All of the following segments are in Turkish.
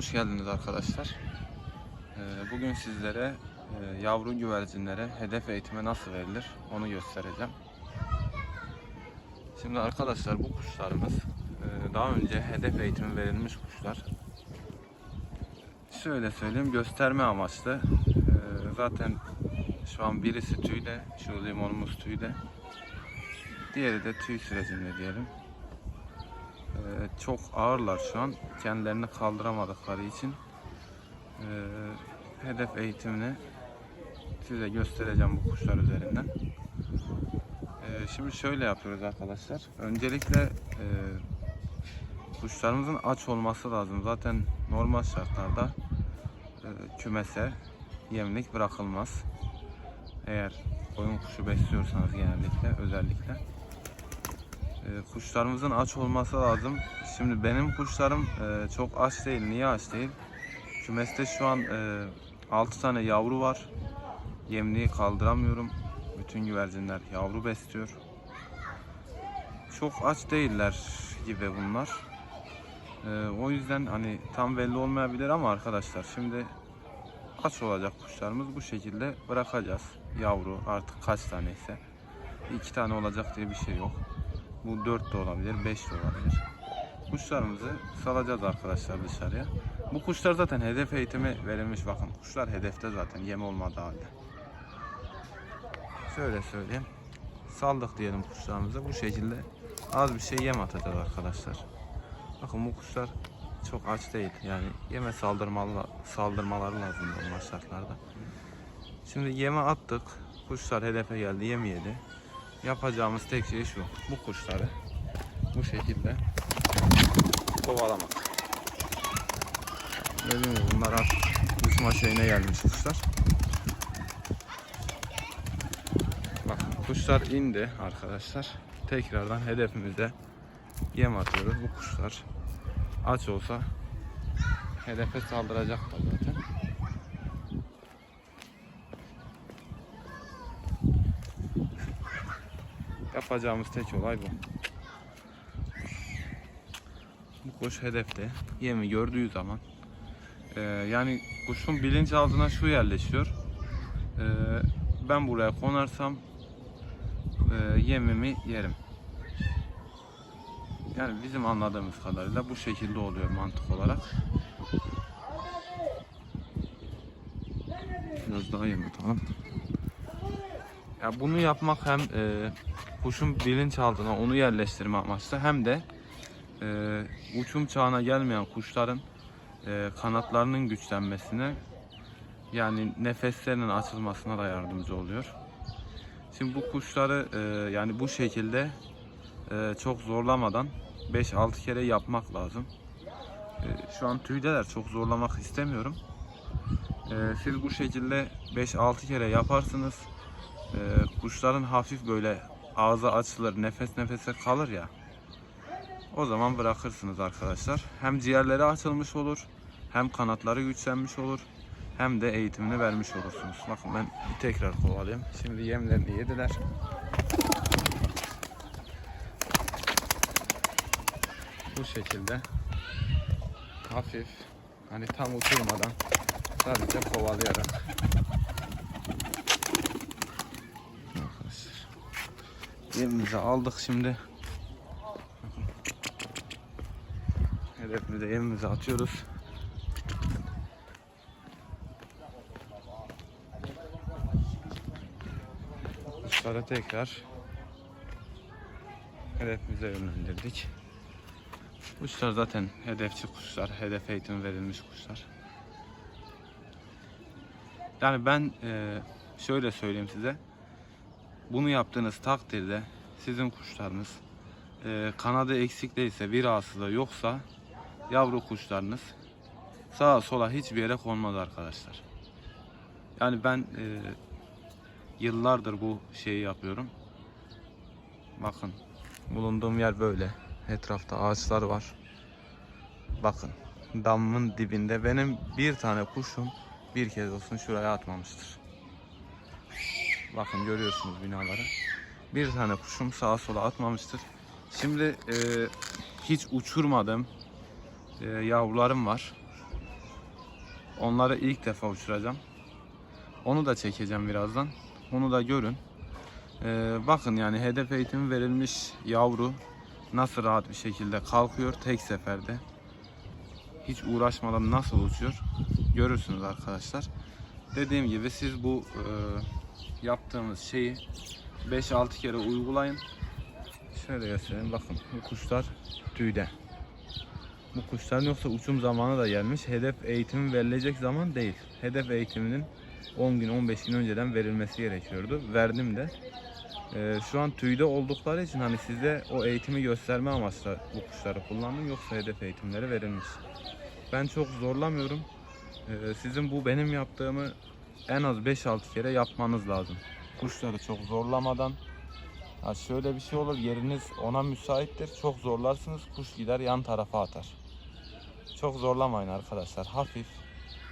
Hoş geldiniz arkadaşlar. Ee, Bugün sizlere e, yavru güvercinlere hedef eğitimi nasıl verilir onu göstereceğim. Şimdi arkadaşlar bu kuşlarımız e, daha önce hedef eğitimi verilmiş kuşlar. Şöyle söyleyeyim gösterme amaçlı. Ee, Zaten şu an birisi tüyde, şu limonumuz tüyde. Diğeri de tüy sürecinde diyelim. Ee, çok ağırlar şu an. Kendilerini kaldıramadıkları için ee, hedef eğitimini size göstereceğim bu kuşlar üzerinden. Ee, şimdi şöyle yapıyoruz arkadaşlar. Öncelikle ee, kuşlarımızın aç olması lazım. Zaten normal şartlarda ee, kümese yemlik bırakılmaz. Eğer koyun kuşu besliyorsanız genellikle özellikle ee, kuşlarımızın aç olması lazım. Şimdi benim kuşlarım e, çok aç değil. Niye aç değil? Kümeste şu an e, 6 tane yavru var. Yemliği kaldıramıyorum. Bütün güvercinler yavru besliyor. Çok aç değiller gibi bunlar. E, o yüzden hani tam belli olmayabilir ama arkadaşlar şimdi aç olacak kuşlarımız bu şekilde bırakacağız. Yavru artık kaç tane ise. iki tane olacak diye bir şey yok. Bu 4 de olabilir, 5 de olabilir. Kuşlarımızı salacağız arkadaşlar dışarıya. Bu kuşlar zaten hedef eğitimi verilmiş bakın. Kuşlar hedefte zaten yem olmadığı halde. Şöyle söyleyeyim. Saldık diyelim kuşlarımızı. Bu şekilde az bir şey yem atacağız arkadaşlar. Bakın bu kuşlar çok aç değil. Yani yeme saldırmalı, saldırmaları lazım normal şartlarda. Şimdi yeme attık. Kuşlar hedefe geldi, yem yedi. Yapacağımız tek şey şu. Bu kuşları bu şekilde kovalamak. Gördüğünüz gibi bunlar artık uçma şeyine gelmiş kuşlar. Bakın kuşlar indi arkadaşlar. Tekrardan hedefimize yem atıyoruz. Bu kuşlar aç olsa hedefe saldıracaklar zaten. Yapacağımız tek olay bu. Bu kuş hedefte. Yemi gördüğü zaman e, yani kuşun bilinçaltına şu yerleşiyor. E, ben buraya konarsam e, yemimi yerim. Yani bizim anladığımız kadarıyla bu şekilde oluyor mantık olarak. Biraz daha yem atalım. Ya bunu yapmak hem e, kuşun bilinçaltına onu yerleştirme amaçlı hem de e, uçum çağına gelmeyen kuşların e, kanatlarının güçlenmesine yani nefeslerinin açılmasına da yardımcı oluyor. Şimdi bu kuşları e, yani bu şekilde e, çok zorlamadan 5-6 kere yapmak lazım. E, şu an tüydeler çok zorlamak istemiyorum. E, siz bu şekilde 5-6 kere yaparsınız. E, kuşların hafif böyle ağzı açılır, nefes nefese kalır ya. O zaman bırakırsınız arkadaşlar. Hem ciğerleri açılmış olur, hem kanatları güçlenmiş olur, hem de eğitimini vermiş olursunuz. Bakın ben tekrar kovalayayım. Şimdi yemlerini yediler. Bu şekilde hafif hani tam uçurmadan sadece kovalayarak yemimizi aldık şimdi hedefimize yemimizi atıyoruz kuşları tekrar hedefimize yönlendirdik Kuşlar zaten hedefçi kuşlar, hedef eğitim verilmiş kuşlar. Yani ben e, şöyle söyleyeyim size. Bunu yaptığınız takdirde sizin kuşlarınız e, kanadı eksik değilse, bir rahatsızlığı yoksa yavru kuşlarınız sağa sola hiçbir yere konmaz arkadaşlar. Yani ben e, yıllardır bu şeyi yapıyorum. Bakın bulunduğum yer böyle. Etrafta ağaçlar var. Bakın damın dibinde benim bir tane kuşum bir kez olsun şuraya atmamıştır. Bakın görüyorsunuz binaları. Bir tane kuşum sağa sola atmamıştır. Şimdi e, hiç uçurmadım. E, yavrularım var. Onları ilk defa uçuracağım. Onu da çekeceğim birazdan. Onu da görün. Ee, bakın yani hedef eğitimi verilmiş yavru nasıl rahat bir şekilde kalkıyor tek seferde. Hiç uğraşmadan nasıl uçuyor görürsünüz arkadaşlar. Dediğim gibi siz bu e, yaptığımız şeyi 5-6 kere uygulayın. Şöyle göstereyim bakın bu kuşlar tüyde. Bu kuşların yoksa uçum zamanı da gelmiş. Hedef eğitimi verilecek zaman değil. Hedef eğitiminin 10 gün 15 gün önceden verilmesi gerekiyordu. Verdim de. Ee, şu an tüyde oldukları için hani size o eğitimi gösterme amaçlı bu kuşları kullandım. Yoksa hedef eğitimleri verilmiş. Ben çok zorlamıyorum. Ee, sizin bu benim yaptığımı en az 5-6 kere yapmanız lazım. Kuşları çok zorlamadan Ha şöyle bir şey olur yeriniz ona müsaittir. Çok zorlarsınız kuş gider yan tarafa atar. Çok zorlamayın arkadaşlar. Hafif.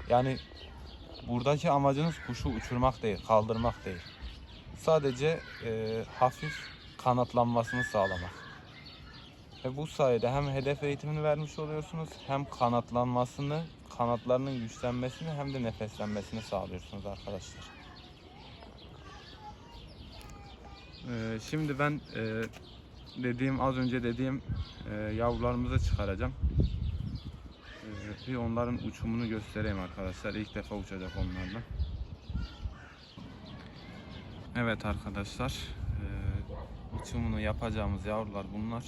Yani buradaki amacınız kuşu uçurmak değil, kaldırmak değil. Sadece e, hafif kanatlanmasını sağlamak. Ve bu sayede hem hedef eğitimini vermiş oluyorsunuz hem kanatlanmasını, kanatlarının güçlenmesini hem de nefeslenmesini sağlıyorsunuz arkadaşlar. Ee, şimdi ben e, dediğim az önce dediğim e, yavrularımızı çıkaracağım. Ee, bir onların uçumunu göstereyim arkadaşlar. İlk defa uçacak onlarla. Evet arkadaşlar. e, uçumunu yapacağımız yavrular bunlar.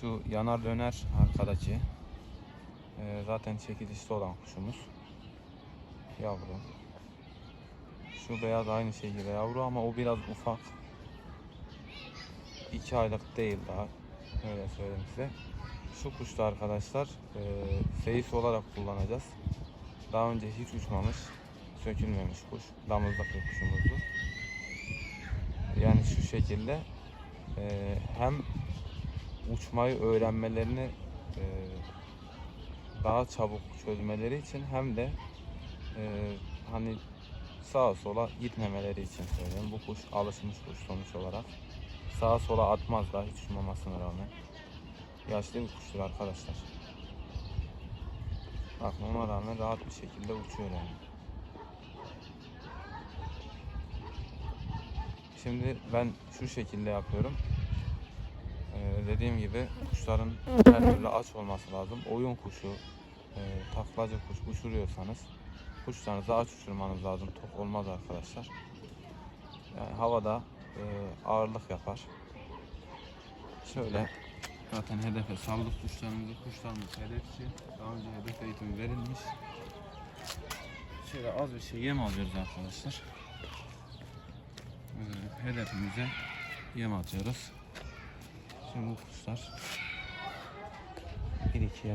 Şu yanar döner arkadaki. e, zaten çekilişli olan kuşumuz. Yavru. Şu beyaz aynı şekilde yavru ama o biraz ufak. 2 aylık değil daha. Öyle söyleyeyim size. Şu kuş da arkadaşlar e, seyis olarak kullanacağız. Daha önce hiç uçmamış, sökülmemiş kuş. Damızlık bir kuşumuzdu. Yani şu şekilde e, hem uçmayı öğrenmelerini e, daha çabuk çözmeleri için hem de e, hani sağa sola gitmemeleri için söylüyorum. Bu kuş alışmış kuş sonuç olarak. Sağa sola atmaz da hiç uçmamasına rağmen. Yaşlı bir kuştur arkadaşlar. Bakın ona rağmen rahat bir şekilde uçuyor yani. Şimdi ben şu şekilde yapıyorum. Ee, dediğim gibi kuşların her türlü aç olması lazım. Oyun kuşu, e, taklacı kuş uçuruyorsanız kuşlarınızı aç uçurmanız lazım. Tok olmaz arkadaşlar. Yani havada e, ağırlık yapar. Şöyle zaten hedefe saldık kuşlarımızı. Kuşlarımız hedefçi. Daha önce hedef eğitimi verilmiş. Şöyle az bir şey yem alıyoruz arkadaşlar. Ee, hedefimize yem atıyoruz. Şimdi kuşlar bir iki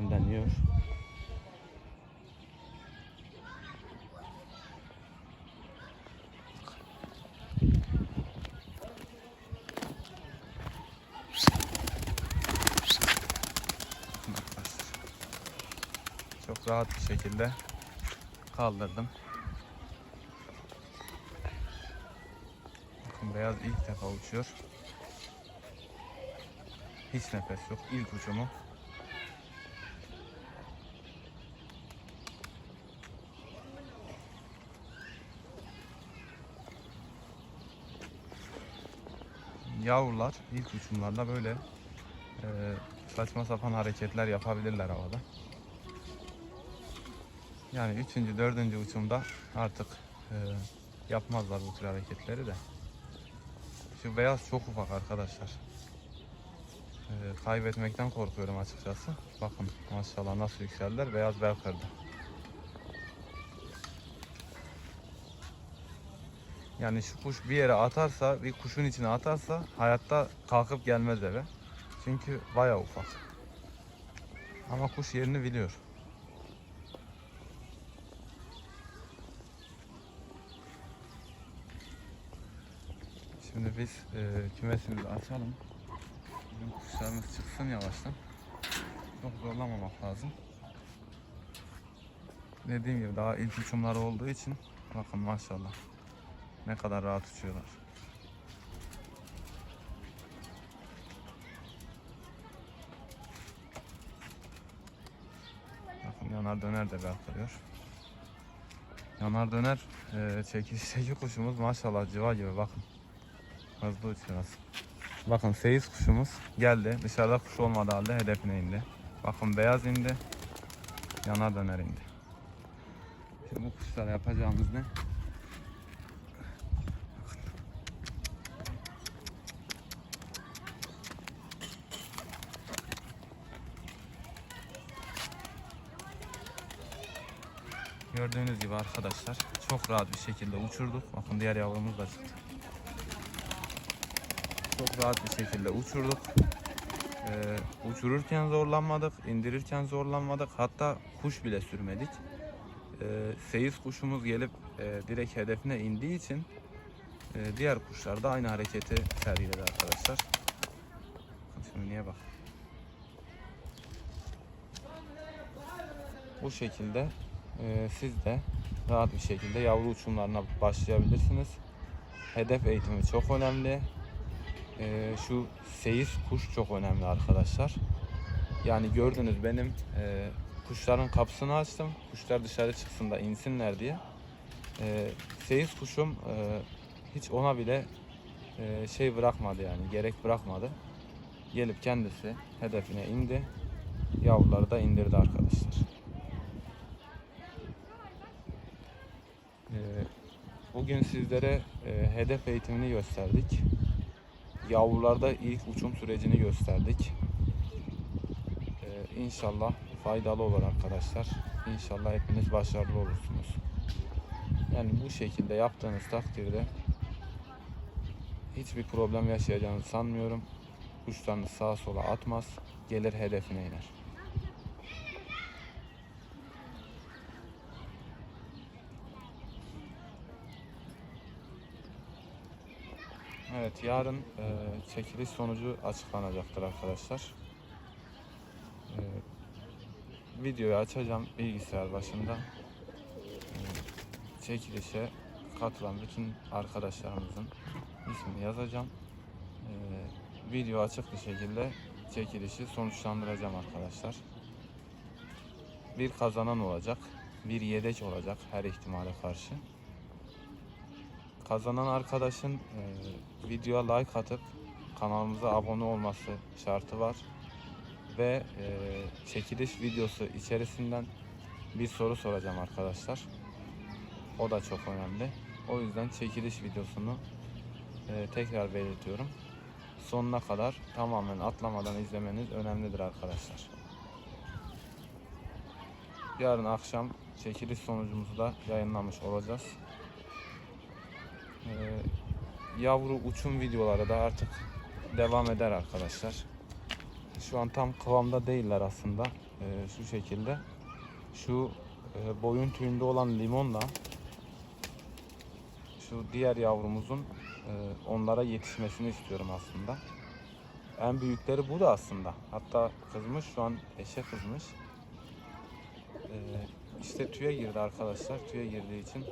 arkadaşlar. Çok rahat bir şekilde kaldırdım. Bakın beyaz ilk defa uçuyor. Hiç nefes yok. İlk uçumu. Yavrular ilk uçumlarda böyle e, saçma sapan hareketler yapabilirler havada. Yani üçüncü, dördüncü uçumda artık e, yapmazlar bu tür hareketleri de. Şu beyaz çok ufak arkadaşlar. Kaybetmekten korkuyorum açıkçası. Bakın maşallah nasıl yükseldiler. Beyaz bel kırdı. Yani şu kuş bir yere atarsa, bir kuşun içine atarsa hayatta kalkıp gelmez eve. Çünkü bayağı ufak. Ama kuş yerini biliyor. Şimdi biz e, kümesimizi açalım. Bizim kuşlarımız çıksın yavaştan. Çok zorlamamak lazım. Dediğim gibi daha ilk uçumları olduğu için bakın maşallah ne kadar rahat uçuyorlar. Yanar döner de kalkıyor. Yanar döner e, çekişteki kuşumuz maşallah civa gibi bakın. Hızlı uçuyor. Bakın seyis kuşumuz geldi. Dışarıda kuş olmadığı halde hedefine indi. Bakın beyaz indi. Yanar döner indi. Şimdi bu kuşlara yapacağımız ne? Gördüğünüz gibi arkadaşlar çok rahat bir şekilde uçurduk. Bakın diğer yavrumuz da çıktı. Çok rahat bir şekilde uçurduk. Ee, uçururken zorlanmadık, indirirken zorlanmadık. Hatta kuş bile sürmedik. Ee, seyis kuşumuz gelip e, direkt hedefine indiği için e, diğer kuşlar da aynı hareketi sergiledi arkadaşlar. Şimdi niye bak. Bu şekilde e, siz de rahat bir şekilde yavru uçumlarına başlayabilirsiniz. Hedef eğitimi çok önemli. E, şu seyis kuş çok önemli arkadaşlar. Yani gördünüz benim e, kuşların kapısını açtım. Kuşlar dışarı çıksın da insinler diye. E, seyis kuşum e, hiç ona bile e, şey bırakmadı yani gerek bırakmadı. Gelip kendisi hedefine indi. Yavruları da indirdi arkadaşlar. Ee, Bugün sizlere e, hedef eğitimini gösterdik. Yavrularda ilk uçum sürecini gösterdik. Ee, İnşallah faydalı olur arkadaşlar. İnşallah hepiniz başarılı olursunuz. Yani bu şekilde yaptığınız takdirde hiçbir problem yaşayacağınızı sanmıyorum. Kuşlarınız sağa sola atmaz, gelir hedefine iner. Evet yarın e, çekiliş sonucu açıklanacaktır arkadaşlar. E, videoyu açacağım bilgisayar başında. E, çekilişe katılan bütün arkadaşlarımızın ismini yazacağım. E, video açık bir şekilde çekilişi sonuçlandıracağım arkadaşlar. Bir kazanan olacak, bir yedek olacak her ihtimale karşı kazanan arkadaşın e, videoya like atıp kanalımıza abone olması şartı var. Ve e, çekiliş videosu içerisinden bir soru soracağım arkadaşlar. O da çok önemli. O yüzden çekiliş videosunu e, tekrar belirtiyorum. Sonuna kadar tamamen atlamadan izlemeniz önemlidir arkadaşlar. Yarın akşam çekiliş sonucumuzu da yayınlamış olacağız. Ee, yavru uçum videoları da artık devam eder arkadaşlar. Şu an tam kıvamda değiller aslında. Ee, şu şekilde. Şu e, boyun tüyünde olan limonla şu diğer yavrumuzun e, onlara yetişmesini istiyorum aslında. En büyükleri bu da aslında. Hatta kızmış şu an eşe kızmış. Ee, işte tüye girdi arkadaşlar. Tüye girdiği için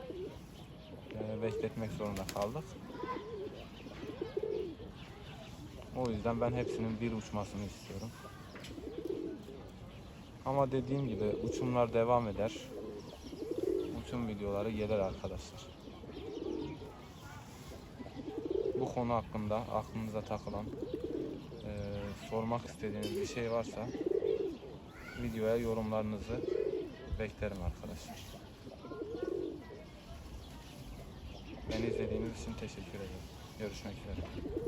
bekletmek zorunda kaldık. O yüzden ben hepsinin bir uçmasını istiyorum. Ama dediğim gibi uçumlar devam eder. Uçum videoları gelir arkadaşlar. Bu konu hakkında aklınıza takılan, e, sormak istediğiniz bir şey varsa videoya yorumlarınızı beklerim arkadaşlar. Beni izlediğiniz için teşekkür ederim. Görüşmek üzere.